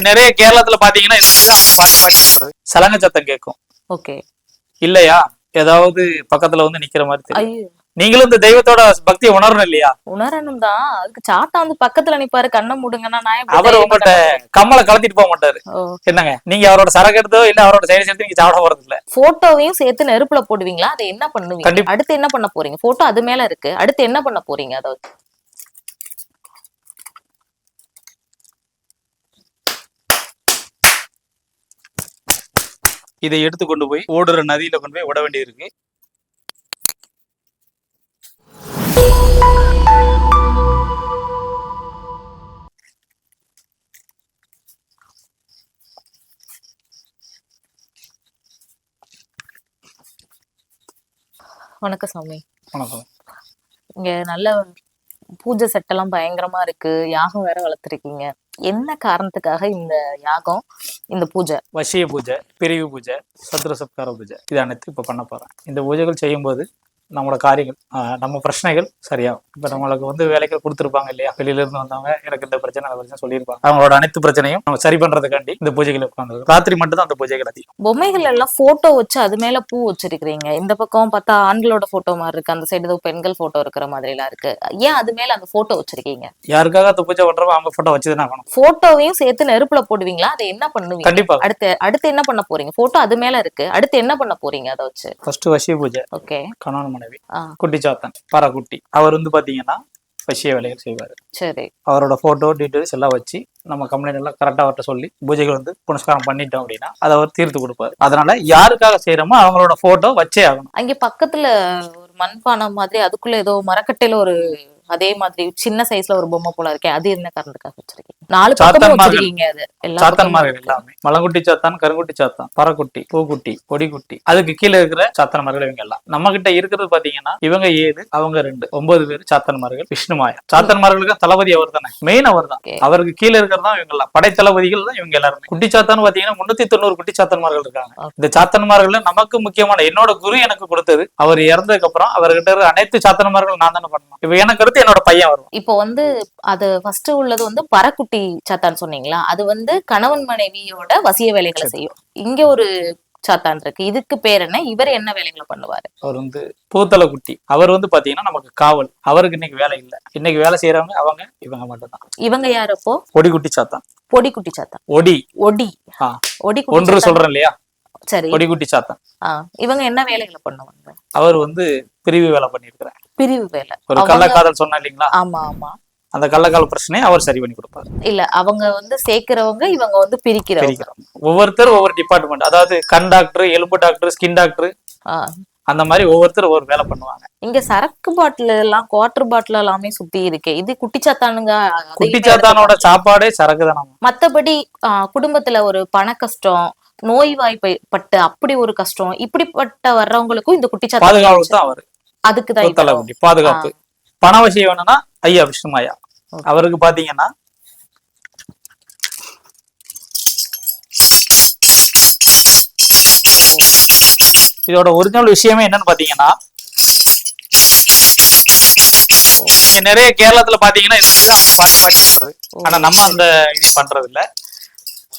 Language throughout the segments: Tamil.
நிறைய கேரளத்துல பாத்தீங்கன்னா. சலங்க சத்தம் கேட்கும். ஓகே. இல்லையா? ஏதாவது பக்கத்துல வந்து நிக்கிற மாதிரி தெரியும். நீங்களும் இந்த தெய்வத்தோட பக்தியை உணரணும் இல்லையா? உணரணும் தான் அதுக்கு சாத்தா வந்து பக்கத்துல நிப்பாரு கண்ணை மூடுங்கன்னா நான் அவர் தைரியமா உங்கள்ட்ட கம்மலை கலத்திட்டு போக மாட்டாரு. என்னங்க? நீங்க அவரோட சரக்கு எடுத்தோ இல்ல அவரோட செயல் சேர்த்து நீங்க சாப்பிட போறது இல்ல? போட்டோவையும் சேர்த்து நெருப்புல போடுவீங்களா? அதை என்ன பண்ணுவீங்க. அடுத்து என்ன பண்ண போறீங்க? போட்டோ அது மேல இருக்கு. அடுத்து என்ன பண்ண போறீங்க? அதை இதை எடுத்து கொண்டு போய் ஓடுற நதியில கொண்டு போய் விட வேண்டியிருக்கு. வணக்கம் சாமி. வணக்கம். இங்க நல்ல பூஜை செட்டெல்லாம் பயங்கரமா இருக்கு. யாகம் வேற வளர்த்துருக்கீங்க. என்ன காரணத்துக்காக இந்த யாகம் இந்த பூஜை? வசிய பூஜை பிரிவு பூஜை சத்ர சத்கார பூஜை. இது அனைத்து இப்ப பண்ண போறேன். இந்த பூஜைகள் செய்யும்போது நம்மளோட காரியங்கள் நம்ம பிரச்சனைகள் சரியாகும் இப்ப நம்மளுக்கு வந்து வேலைகள் கொடுத்துருப்பாங்க இல்லையா? வெளியில இருந்து வந்தவங்க எனக்கு இந்த பிரச்சனை அந்த பிரச்சனை சொல்லியிருப்பாங்க. அவங்களோட அனைத்து பிரச்சனையும் நம்ம சரி பண்றதுக்காண்டி இந்த பூஜைகள் உட்காந்து ராத்திரி மட்டும் தான் அந்த பூஜைகள் அதிகம் பொம்மைகள் எல்லாம் போட்டோ வச்சு அது மேல பூ வச்சிருக்கிறீங்க. இந்த பக்கம் பார்த்தா ஆண்களோட போட்டோ மாதிரி இருக்கு. அந்த சைடு பெண்கள் போட்டோ இருக்கிற மாதிரி எல்லாம் இருக்கு. ஏன் அது மேல அந்த போட்டோ வச்சிருக்கீங்க? யாருக்காக அந்த பூஜை பண்றோமோ அவங்க போட்டோ வச்சுதான் ஆகணும். போட்டோவையும் சேர்த்து நெருப்புல போடுவீங்களா? அதை என்ன பண்ணுவீங்க? கண்டிப்பா. அடுத்து அடுத்து என்ன பண்ண போறீங்க? போட்டோ அது மேல இருக்கு. அடுத்து என்ன பண்ண போறீங்க அதை வச்சு? ஃபர்ஸ்ட் வசிய பூஜை. ஓகே கணவன் மனைவி. குட்டி சாத்தன் பரகுட்டி அவர் வந்து பாத்தீங்கன்னா வசிய வேலைகள் செய்வார். சரி. அவரோட போட்டோ டீட்டெயில்ஸ் எல்லாம் வச்சு நம்ம கம்ப்ளைண்ட் எல்லாம் கரெக்டாக அவர்கிட்ட சொல்லி பூஜைகள் வந்து புனஸ்காரம் பண்ணிட்டோம் அப்படின்னா அதை அவர் தீர்த்து கொடுப்பாரு. அதனால யாருக்காக செய்யறோமோ அவங்களோட போட்டோ வச்சே ஆகணும். அங்க பக்கத்துல ஒரு மண்பானை மாதிரி அதுக்குள்ள ஏதோ மரக்கட்டையில ஒரு அதே மாதிரி சின்ன சைஸ்ல ஒரு பொம்மை போல இருக்கே அது என்ன காரணத்துக்காக வச்சிருக்கீங்க? நாலு பக்கமும் சாத்தான்மார்கள். வச்சிருக்கீங்க அது. சாத்தன்மார்கள் எல்லாமே. மலங்குட்டி சாத்தான் கருங்குட்டி சாத்தான் பறக்குட்டி பூக்குட்டி கொடிக்குட்டி அதுக்கு கீழே இருக்கிற சாத்தன்மார்கள் இவங்க எல்லாம். நம்ம கிட்ட இருக்கிறது பாத்தீங்கன்னா இவங்க ஏழு அவங்க ரெண்டு ஒன்பது பேர் சாத்தன்மார்கள். விஷ்ணுமாயா சாத்தன்மார்களுக்கு தளபதி அவர் தானே மெயின் அவர் தான். அவருக்கு கீழே இருக்கிறது இவங்க எல்லாம் படை தளபதிகள் தான் இவங்க எல்லாருமே. குட்டி சாத்தான் பாத்தீங்கன்னா முன்னூத்தி தொண்ணூறு குட்டி சாத்தன்மார்கள் இருக்காங்க. இந்த சாத்தன்மார்கள்ல நமக்கு முக்கியமான என்னோட குரு எனக்கு கொடுத்தது. அவர் இறந்ததுக்கு அப்புறம் அவர்கிட்ட அனைத்து சாத்தன்மார்களும் நான் தானே பண்ணணும். இப்ப எனக்கு அடுத்து என்னோட பையன் வரும் இப்போ வந்து அது ஃபர்ஸ்ட் உள்ளது வந்து பறக்குட்டி சாத்தான் சொன்னீங்களா? அது வந்து கணவன் மனைவியோட வசிய வேலைகளை செய்யும். இங்க ஒரு சாத்தான் இருக்கு. இதுக்கு பேர் என்ன? இவர் என்ன வேலைகளை பண்ணுவாரு? அவர் வந்து பூத்தலை குட்டி அவர் வந்து பாத்தீங்கன்னா நமக்கு காவல். அவருக்கு இன்னைக்கு வேலை இல்லை. இன்னைக்கு வேலை செய்யறவங்க அவங்க இவங்க மட்டும்தான். இவங்க யார் அப்போ? ஒடி குட்டி சாத்தான். பொடி குட்டி சாத்தான். ஒடி. ஒடி. ஆ. ஒடி ஒன்று. சொல்றேன் இல்லையா? சரி. ஒடி குட்டி சாத்தான். ஆ, இவங்க என்ன வேலைகளை பண்ணுவாங்க? அவர் வந்து பிரிவு வேலை பண்ணியிருக்கிறார். பிரிவு வேலை. ஒரு கள்ளக்காதல் சொன்னா இல்லைங்களா? ஆமா ஆமா. அந்த கள்ளக்காதல் பிரச்சனையை அவர் சரி பண்ணி கொடுப்பாரு. இல்ல அவங்க வந்து சேர்க்கிறவங்க இவங்க வந்து பிரிக்கிறவங்க. ஒவ்வொருத்தர் ஒவ்வொரு டிபார்ட்மெண்ட் அதாவது கண் டாக்டர் எலும்பு டாக்டர் ஸ்கின் டாக்டர். அந்த மாதிரி ஒவ்வொருத்தர் ஒவ்வொரு வேலை பண்ணுவாங்க. இங்க சரக்கு பாட்டில் எல்லாம் குவாட்டர் பாட்டில் எல்லாமே சுத்தி இருக்கு. இது குட்டி சாத்தானுங்க அதையுமே குட்டி சாத்தானோட சாப்பாடே சரக்கு தானே மத்தபடி குடும்பத்துல ஒரு பண கஷ்டம் நோய்வாய்ப்பட்டு அப்படி ஒரு கஷ்டம் இப்படிப்பட்ட வர்றவங்களுக்கும் இந்த குட்டி சாத்தான் பாதுகாப்பு தான் அவர். அதுக்கு தான் பூத்தலை இது. குட்டி பாதுகாப்பு பண விஷயம் வேணும்னா ஐயா விஷ்ணுமாயா. அவருக்கு பாத்தீங்கன்னா இதோட ஒரிஜினல் விஷயமே என்னன்னு பாத்தீங்கன்னா இங்க நிறைய கேரளத்துல பாத்தீங்கன்னா ஆனா நம்ம அந்த இது பண்றது இல்ல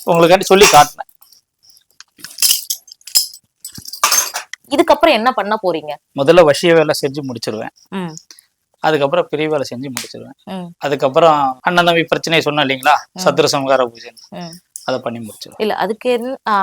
உங்களுக்காண்டி சொல்லி காட்டினேன். இதுக்கப்புறம் என்ன பண்ண போறீங்க? முதல்ல வசிய வேலை செஞ்சு முடிச்சிருவேன். அதுக்கப்புறம் பிரி வேலை செஞ்சு முடிச்சிருவேன். அதுக்கப்புறம் அண்ணன் தம்பி பிரச்சனையை சொன்னேன் இல்லைங்களா? சத்ரு சம்ஹார பூஜை. அதை பண்ணி முடிச்சிருவேன் இல்ல அதுக்கு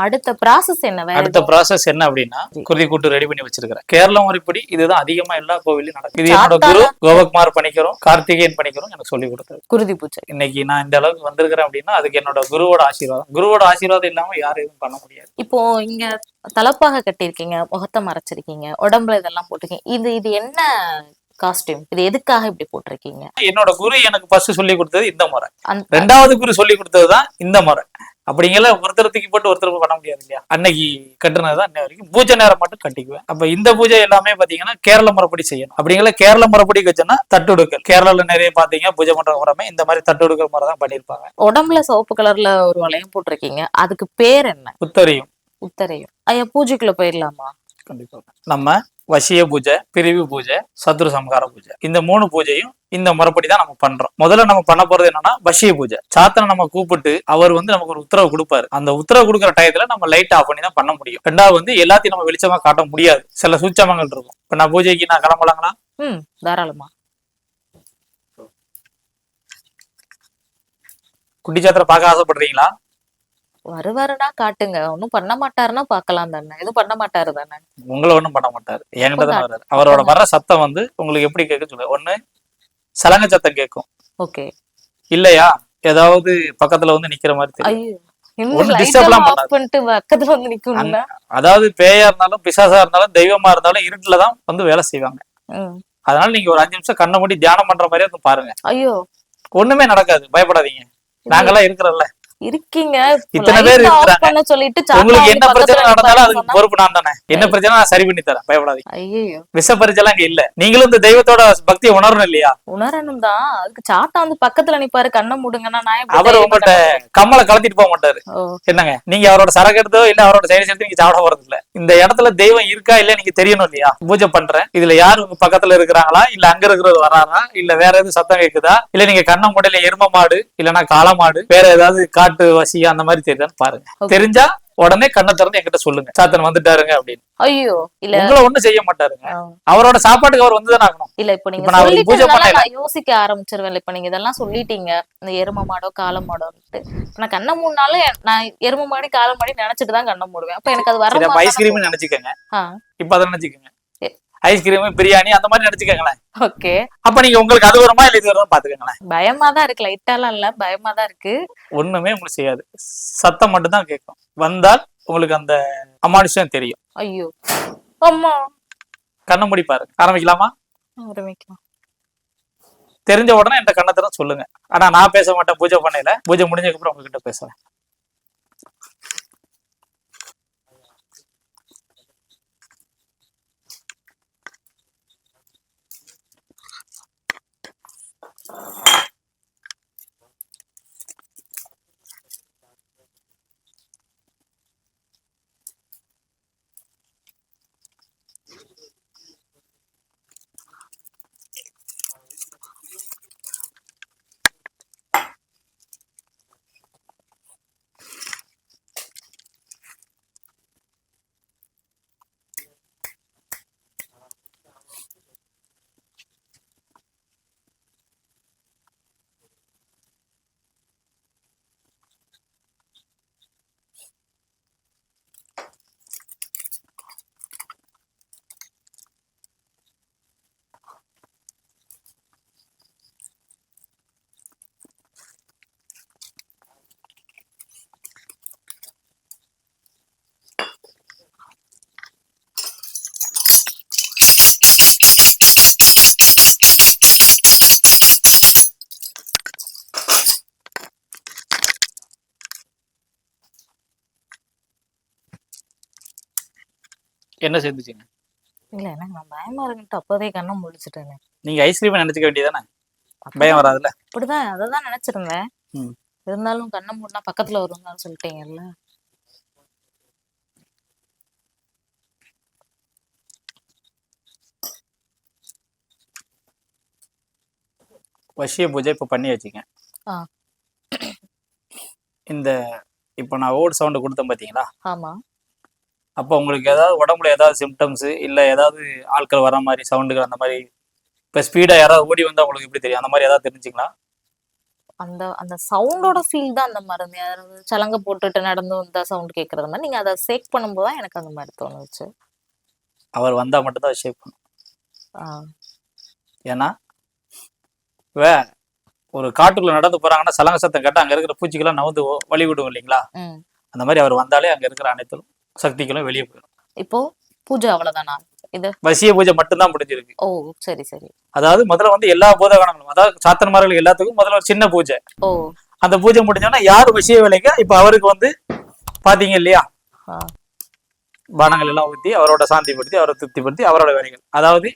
அடுத்த ப்ராசஸ் என்ன? அடுத்த ப்ராசஸ் என்ன அப்படின்னா குருதி கூட்டு ரெடி பண்ணி வச்சிருக்கிறேன் கேரள முறைப்படி இதுதான் அதிகமா எல்லா கோவிலையும் நடக்கும் இது என்னோட குரு கோபகுமார் பண்ணிக்கிறோம் கார்த்திகேயன் பண்ணிக்கிறோம் எனக்கு சொல்லி கொடுத்தது குருதி பூஜை. இன்னைக்கு நான் இந்த அளவுக்கு வந்திருக்கிறேன் அப்படின்னா அதுக்கு என்னோட குருவோட ஆசீர்வாதம். குருவோட ஆசீர்வாதம் இல்லாம யாரும் எதுவும் பண்ண முடியாது. இப்போ இங்க தலப்பாக கட்டியிருக்கீங்க முகத்தை மறைச்சிருக்கீங்க உடம்புல இதெல்லாம் போட்டிருக்கீங்க. இது இது என்ன காஸ்டியூம் இது எதுக்காக இப்படி போட்டிருக்கீங்க? என்னோட குரு எனக்கு ஃபர்ஸ்ட் சொல்லி கொடுத்தது இந்த முறை. ரெண்டாவது குரு சொல்லி கொடுத்தது தான் இந்த முறை. அப்படிங்கல ஒருத்தர் தூக்கி போட்டு ஒருத்தர் பண்ண முடியாது இல்லையா? அன்னைக்கு கட்டுனது தான் வரைக்கும். பூஜை நேரம் மட்டும் கட்டிக்குவேன். அப்ப இந்த பூஜை எல்லாமே பாத்தீங்கன்னா கேரள முறைப்படி செய்யணும். அப்படிங்கல கேரள முறைப்படி வச்சோன்னா தட்டுடுக்கல் கேரளால நிறைய பாத்தீங்க பூஜை பண்ற முறைமே இந்த மாதிரி தட்டுடுக்கல் முறை தான் பண்ணியிருப்பாங்க. உடம்புல சிவப்பு கலர்ல ஒரு வளையம் போட்டிருக்கீங்க. அதுக்கு பேர் என்ன? புத்தரியும் உத்தரையும். ஐயா பூஜைக்குள்ள போயிடலாமா? கண்டிப்பா. நம்ம வசிய பூஜை பிரிவு பூஜை சத்ரு சம்ஹார பூஜை. இந்த மூணு பூஜையும் இந்த முறைப்படி தான் நம்ம பண்றோம். முதல்ல நம்ம பண்ண போறது என்னன்னா வசிய பூஜை. சாத்தனை நம்ம கூப்பிட்டு அவர் வந்து நமக்கு ஒரு உத்தரவு கொடுப்பாரு. அந்த உத்தரவு கொடுக்குற டயத்துல நம்ம லைட் ஆஃப் பண்ணி தான் பண்ண முடியும். ரெண்டாவது வந்து எல்லாத்தையும் நம்ம வெளிச்சமா காட்ட முடியாது. சில சூச்சமங்கள் இருக்கும். இப்ப நான் பூஜைக்கு நான் கிளம்பலாங்களா ம் தாராளமா. குட்டி சாத்திரை பார்க்க ஆசைப்படுறீங்களா? வருவாருன்னா காட்டுங்க. ஒண்ணும் பண்ண மாட்டாருன்னா பார்க்கலாம் தானே. எதுவும் பண்ண மாட்டாரு தானே. உங்களை ஒண்ணும் பண்ண மாட்டாரு. என்கிட்ட தான் வர்றாரு. அவரோட வர்ற சத்தம் வந்து உங்களுக்கு எப்படி கேட்க சொல்லுங்க. ஒண்ணு சலங்க சத்தம் கேட்கும். ஓகே. இல்லையா? ஏதாவது பக்கத்துல வந்து நிக்கிற மாதிரி தெரியும். அதாவது பேயா இருந்தாலும் பிசாசா இருந்தாலும் தெய்வமா இருந்தாலும் இருட்டுல தான் வந்து வேலை செய்வாங்க. அதனால நீங்க ஒரு அஞ்சு நிமிஷம் கண்ணை மூடி தியானம் பண்ற மாதிரியே வந்து பாருங்க. ஐயோ. ஒண்ணுமே நடக்காது. பயப்படாதீங்க. நாங்கெல்லாம் இருக்கிறோம்ல. இருக்கீங்க. இத்தனை பேர். பண்ண சொல்லிட்டு உங்களுக்கு என்ன பிரச்சனை நடந்தாலும் அதுக்கு பொறுப்பு நான் தானே. என்ன பிரச்சனை நான் சரி பண்ணி தரேன். பயப்படாதீங்க. ஐயோ விஷ பரிச்செல்லாம் இங்க இல்ல. நீங்களும் இந்த தெய்வத்தோட பக்தியை உணரணும் இல்லையா? உணரணும் தான் அதுக்கு சாத்தா வந்து பக்கத்துல நிப்பாரு. கண்ணை மூடுங்கன்னா நான் அவர் தைரியமா உங்கள்ட்ட கம்மலை கலத்திட்டு போக மாட்டாரு. என்னங்க? நீங்க அவரோட சரக்கு எடுத்தோ இல்ல அவரோட செயல் எடுத்து நீங்க சாப்பிட போறது இல்ல. இந்த இடத்துல தெய்வம் இருக்கா இல்ல நீங்க தெரியணும் இல்லையா? பூஜை பண்றேன். இதுல யாரு உங்க பக்கத்துல இருக்கிறாங்களா? இல்ல அங்க இருக்கிறது வராரா? இல்ல வேற எதுவும் சத்தம் கேக்குதா? இல்ல நீங்க கண்ண முடையில எரும மாடு இல்லனா காளை மாடு வேற ஏதாவது காட்டு வசி அந்த மாதிரி தெரியுதான்னு பாருங்க. தெரிஞ்சா உடனே கண்ணை திறந்து என்கிட்ட சொல்லுங்க. சாத்தன் வந்துட்டாருங்க அப்படின்னு. ஐயோ இல்ல. உங்களை ஒண்ணும் செய்ய மாட்டாருங்க. அவரோட சாப்பாட்டுக்கு அவர் வந்துதான் ஆகணும். இல்ல இப்ப நீங்க பூஜை பண்ணல. யோசிக்க ஆரம்பிச்சிருவேன். இப்ப நீங்க இதெல்லாம் சொல்லிட்டீங்க. இந்த எரும மாடோ காளை மாடோன்ட்டு. நான் கண்ணை மூடினாலும் நான் எரும மாடி காளை மாடி நினைச்சிட்டு தான் கண்ணை மூடுவேன். அப்ப எனக்கு அது வர ஐஸ்கிரீம் நினைச்சுக்கோங்க. இப்ப அதை நினைச்சுக்கோங்க. ஐஸ்கிரீம் பிரியாணி அந்த மாதிரி நினைச்சுக்கோங்களேன் ஓகே. அப்ப நீங்க உங்களுக்கு அது வருமா இல்ல இது வருமா பாத்துக்கோங்களேன்? பயமா தான் இருக்கு. லைட்டாலாம் இல்ல பயமா தான் இருக்கு. ஒண்ணுமே உங்களுக்கு செய்யாது. சத்தம் மட்டும் தான் கேட்கும் வந்தால் உங்களுக்கு அந்த அமானுஷம் தெரியும். ஐயோ. அம்மா. கண்ணை மூடி பாருங்க ஆரம்பிக்கலாமா? ஆரம்பிக்கலாம். தெரிஞ்ச உடனே என்கிட்ட கண்ணை திறந்து சொல்லுங்க. ஆனா நான் பேச மாட்டேன். பூஜை பண்ணையில. பூஜை முடிஞ்சதுக்கு அப்புறம் உங்ககிட்ட பேசுறேன். Uh-huh. என்ன சேர்ந்துச்சுங்க? இல்ல எனக்கு நான் பயமா இருக்குன்ட்டு அப்போதே கண்ணை முடிச்சிட்டேனே நீங்க ஐஸ்கிரீம் நினைச்சுக்க வேண்டியதானே பயம் வராதுல்ல? அப்படிதான் அததான் நினைச்சிருந்தேன். இருந்தாலும் கண்ணை மூடினா பக்கத்துல வரும்னு சொல்லிட்டீங்கல்ல? வசிய பூஜை இப்ப பண்ணி வச்சுங்க. இந்த இப்ப நான் ஓடு சவுண்ட் கொடுத்தேன் பாத்தீங்களா? ஆமா. அப்போ உங்களுக்கு ஏதாவது உடம்புல ஏதாவது சிம்டம்ஸ் இல்ல ஏதாவது ஆட்கள் வர மாதிரி சவுண்டுகள் அந்த மாதிரி இப்ப ஸ்பீடா யாராவது ஓடி வந்தா உங்களுக்கு எப்படி தெரியும்? அந்த மாதிரி ஏதாவது தெரிஞ்சுங்களா? அந்த அந்த சவுண்டோட ஃபீல் தான் அந்த மாதிரி யாராவது சலங்க போட்டுட்டு நடந்து வந்தா சவுண்ட் கேக்குறது மாதிரி. நீங்க அதை சேக் பண்ணும்போது தான் எனக்கு அந்த மாதிரி தோணுச்சு. அவர் வந்தா மட்டும்தான் ஷேக் பண்ணும். ஏன்னா வே ஒரு காட்டுக்குள்ள நடந்து போறாங்கன்னா சலங்க சத்தம் கேட்டா அங்க இருக்கிற பூச்சிக்கெல்லாம் நவுந்து வழி விடும் இல்லைங்களா. அந்த மாதிரி அவர் வந்தாலே அங்க இருக்கிற அனைத்து சக்திகளும் வெளியே போயிடும் இப்போ பூஜை அவ்வளவுதானா? இது வசிய பூஜை மட்டும்தான் முடிஞ்சிருக்கு. ஓ சரி சரி. அதாவது முதல்ல வந்து எல்லா பூதகணங்களும் அதாவது சாத்தன்மார்கள் எல்லாத்துக்கும் முதல்ல ஒரு சின்ன பூஜை. ஓ. அந்த பூஜை முடிஞ்சோன்னா யார் விஷய வேலைக்கு? இப்ப அவருக்கு வந்து பாத்தீங்க இல்லையா. பானங்கள் எல்லாம் ஊத்தி அவரோட சாந்திப்படுத்தி அவரை திருப்திப்படுத்தி அவரோட வேலைகள். அதாவது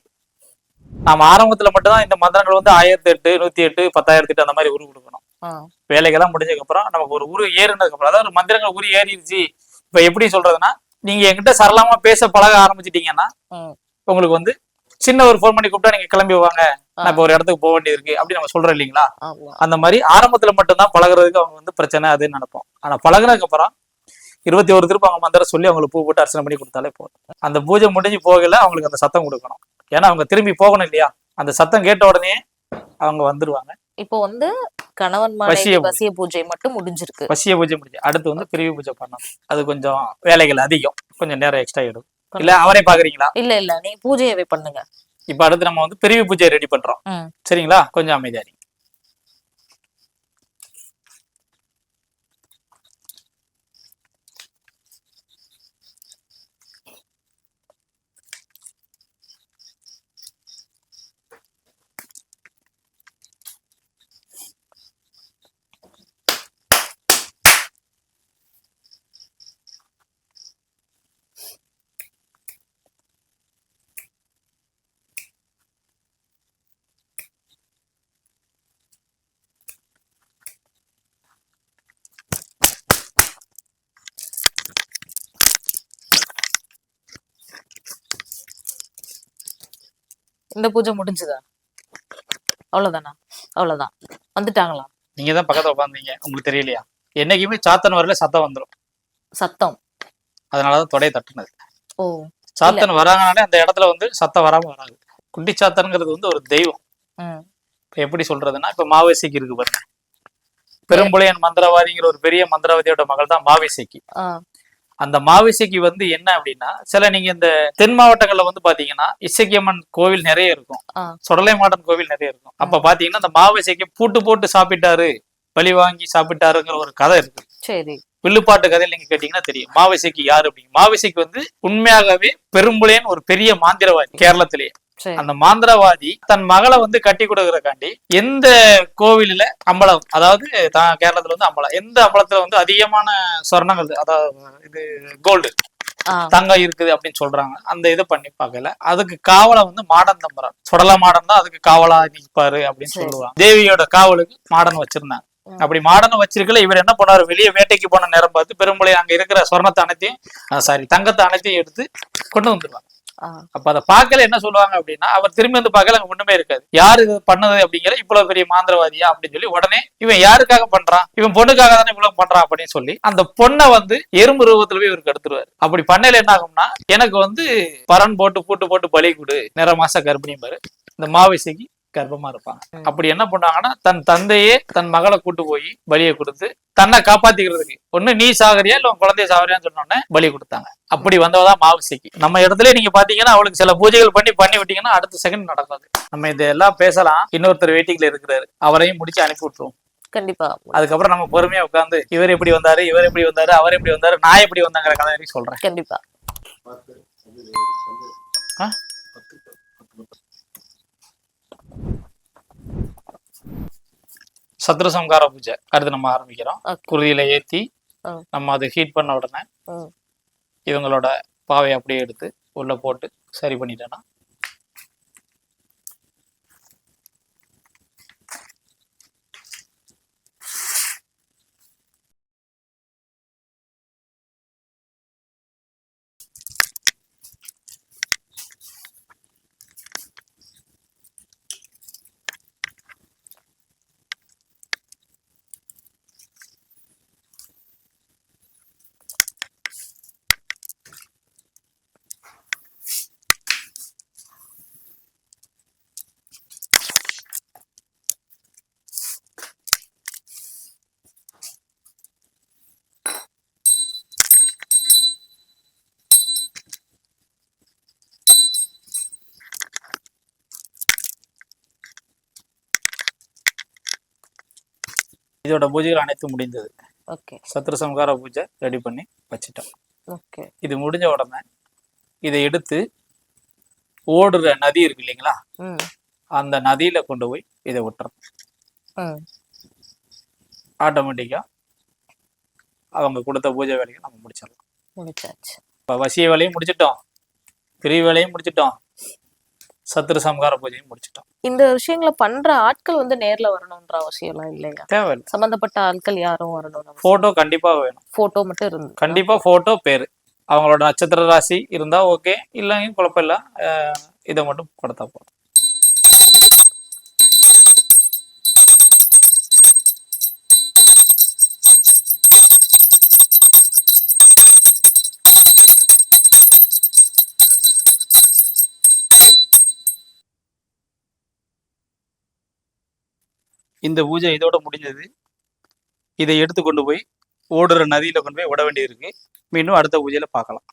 நாம ஆரம்பத்துல மட்டும்தான் இந்த மந்திரங்கள் வந்து ஆயிரத்தி எட்டு நூத்தி எட்டு பத்தாயிரத்தி எட்டு அந்த மாதிரி உரு கொடுக்கணும் வேலைகள்லாம் முடிஞ்சதுக்கு அப்புறம் நமக்கு ஒரு உரு ஏறினதுக்கு அப்புறம் அதாவது மந்திரங்கள் உரு ஏறிடுச்சு இப்ப எப்படி சொல்றதுன்னா நீங்க என்கிட்ட சரளமா பேச பழக ஆரம்பிச்சிட்டீங்கன்னா. உங்களுக்கு வந்து சின்ன ஒரு ஃபோன் பண்ணி கூப்பிட்டா நீங்க கிளம்பி வாங்க. நான் இப்போ ஒரு இடத்துக்கு போக வேண்டியது இருக்கு அப்படி நம்ம சொல்றோம் இல்லைங்களா? அந்த மாதிரி ஆரம்பத்துல மட்டும்தான் பழகுறதுக்கு அவங்க வந்து பிரச்சனை அதுன்னு நினைப்போம். ஆனா பழகுனதுக்கு அப்புறம் இருபத்தி ஒரு திருப்பம் அவங்க மந்திரம் சொல்லி அவங்களுக்கு பூ போட்டு அர்ச்சனை பண்ணி கொடுத்தாலே போதும். அந்த பூஜை முடிஞ்சு போகல அவங்களுக்கு அந்த சத்தம் கொடுக்கணும். ஏன்னா அவங்க திரும்பி போகணும் இல்லையா? அந்த சத்தம் கேட்ட உடனே அவங்க வந்துருவாங்க. இப்போ வந்து கணவன் வசிய மனைவி பூஜை. மட்டும் முடிஞ்சிருக்கு. வசிய பூஜை முடிஞ்சு. அடுத்து வந்து பிரிவு பூஜை பண்ணணும். அது கொஞ்சம் வேலைகள் அதிகம். கொஞ்சம் நேரம் எக்ஸ்ட்ரா எடுக்கும் இல்ல அவரே பாக்குறீங்களா? இல்ல இல்ல. நீங்க பூஜையவே பண்ணுங்க. இப்ப அடுத்து நம்ம வந்து பிரிவு பூஜை ரெடி பண்றோம். சரிங்களா? கொஞ்சம் அமைதியா இந்த பூஜை முடிஞ்சுதா? அவ்வளவுதானா? அவ்வளவுதான். வந்துட்டாங்களா? நீங்க தான் பக்கத்துல உட்காந்தீங்க உங்களுக்கு தெரியலையா? என்னைக்குமே சாத்தன் வரல சத்தம் வந்துடும் சத்தம். அதனாலதான் தொடையை தட்டுனது. ஓ. சாத்தன் வராங்கனாலே அந்த இடத்துல வந்து சத்தம் வராம வராது. குட்டி சாத்தன்ங்கிறது வந்து ஒரு தெய்வம். இப்ப எப்படி சொல்றதுன்னா இப்ப மாவேசிக்கு இருக்கு பாருங்க. பெரும்புலையன் மந்திரவாதிங்கிற ஒரு பெரிய மந்திரவாதியோட மகள் தான் மாவேசிக்கு அந்த மாவேசிக்கு வந்து என்ன அப்படின்னா சில நீங்க இந்த தென் மாவட்டங்கள்ல வந்து பாத்தீங்கன்னா இசக்கியம்மன் கோவில் நிறைய இருக்கும். சுடலை மாடன் கோவில் நிறைய இருக்கும். அப்ப பாத்தீங்கன்னா அந்த மாவேசிக்கு பூட்டு போட்டு சாப்பிட்டாரு பழி வாங்கி சாப்பிட்டாருங்கிற ஒரு கதை இருக்கு. சரி. வில்லுப்பாட்டு கதையில் நீங்க கேட்டீங்கன்னா தெரியும். மாவேசிக்கு யாரு அப்படிங்க? மாவேசிக்கு வந்து உண்மையாகவே பெரும்புலையன் ஒரு பெரிய மாந்திரவாதி கேரளத்திலேயே. அந்த மாந்திரவாதி தன் மகளை வந்து கட்டி கொடுக்கறக்காண்டி எந்த கோவிலில் அம்பலம் அதாவது தான் கேரளத்துல வந்து அம்பலம் எந்த அம்பலத்துல வந்து அதிகமான சொர்ணங்கள் அதாவது இது கோல்டு தங்கம் இருக்குது அப்படின்னு சொல்றாங்க. அந்த இதை பண்ணி பார்க்கல. அதுக்கு காவலை வந்து மாடன் தம்புறான் சுடல மாடன் தான் அதுக்கு காவலா நிற்பாரு அப்படின்னு. சொல்லுவாங்க. தேவியோட காவலுக்கு மாடன் வச்சிருந்தாங்க. அப்படி மாடன் வச்சிருக்கல இவர் என்ன பண்ணாரு வெளியே வேட்டைக்கு போன நேரம் பார்த்து பெரும்பளை அங்க இருக்கிற சொர்ணத்தை அனைத்தையும் சாரி தங்கத்தை அனைத்தையும் எடுத்து கொண்டு வந்துருவாங்க அப்ப அதை பார்க்கல என்ன சொல்லுவாங்க அப்படின்னா அவர் திரும்பி வந்து பார்க்கல அங்க ஒண்ணுமே இருக்காது. யாரு இது பண்ணது அப்படிங்கிற இவ்வளவு பெரிய மாந்திரவாதியா அப்படின்னு சொல்லி உடனே இவன் யாருக்காக பண்றான்? இவன் பொண்ணுக்காக தானே இவ்வளவு பண்றான் அப்படின்னு சொல்லி அந்த பொண்ணை வந்து எறும்பு ரூபத்துல போய் இவருக்கு எடுத்துருவாரு. அப்படி பண்ணையில என்ன ஆகும்னா எனக்கு வந்து பரன் போட்டு பூட்டு போட்டு பலி கொடு நிற மாச கர்ப்பிணி பாரு. இந்த மாவிசைக்கு கர்ப்பமா இருப்பாங்க. அப்படி என்ன பண்ணாங்கன்னா தன் தந்தையே தன் மகளை கூட்டு போய் பலியை கொடுத்து தன்னை காப்பாத்திக்கிறதுக்கு. ஒண்ணு நீ சாகரியா இல்ல உன் குழந்தைய சாகரியான்னு சொன்ன உடனே பலி கொடுத்தாங்க. அப்படி வந்தவதான் மாவிசைக்கு நம்ம இடத்துல நீங்க பாத்தீங்கன்னா அவளுக்கு சில பூஜைகள் பண்ணி பண்ணி விட்டீங்கன்னா அடுத்த செகண்ட் நடக்காது. நம்ம இதெல்லாம் பேசலாம். இன்னொருத்தர் வெயிட்டிங்ல இருக்கிறாரு. அவரையும் முடிச்சு அனுப்பி விட்டுருவோம். கண்டிப்பா. அதுக்கப்புறம் நம்ம பொறுமையா உட்காந்து இவர் எப்படி வந்தாரு இவர் எப்படி வந்தாரு அவர் எப்படி வந்தாரு நான் எப்படி வந்தாங்கிற கதை சொல்றேன். கண்டிப்பா. சத்ரு சம்கார பூஜை அடுத்து நம்ம ஆரம்பிக்கிறோம். குருதியில ஏத்தி. நம்ம அதை ஹீட் பண்ண உடனே. இவங்களோட பாவை அப்படியே எடுத்து உள்ள போட்டு சரி பண்ணிட்டேன்னா இதோட பூஜைகள் அனைத்தும் முடிந்தது. ஓகே. சத்ரு சம்கார பூஜை ரெடி பண்ணி வச்சிட்டோம். ஓகே. இது முடிஞ்ச உடனே இதை எடுத்து ஓடுற நதி இருக்கு இல்லைங்களா? அந்த நதியில கொண்டு போய் இதை விட்டுறோம் ஆட்டோமேட்டிக்கா அவங்க கொடுத்த பூஜை வேலையை நம்ம முடிச்சிடலாம். முடிச்சாச்சு. இப்போ வசிய வேலையும் முடிச்சிட்டோம். பிரி வேலையும் முடிச்சிட்டோம். சத்ரு சம்கார பூஜையும் முடிச்சிட்டோம். இந்த விஷயங்களை பண்ற ஆட்கள் வந்து நேர்ல வரணும்ன்ற அவசியம் எல்லாம் இல்லையா தேவையில்லை. சம்பந்தப்பட்ட ஆட்கள் யாரும் வரணும் போட்டோ கண்டிப்பா வேணும். போட்டோ மட்டும் இருந்து கண்டிப்பா போட்டோ பேரு. அவங்களோட நட்சத்திர ராசி இருந்தா ஓகே இல்லைங்க குழப்பம் இல்லை. இதை மட்டும் கொடுத்தா போதும். இந்த பூஜை இதோட முடிஞ்சது. இதை எடுத்து கொண்டு போய் ஓடுற நதியில கொண்டு போய் விட வேண்டியிருக்கு. மீண்டும் அடுத்த பூஜையில பார்க்கலாம்.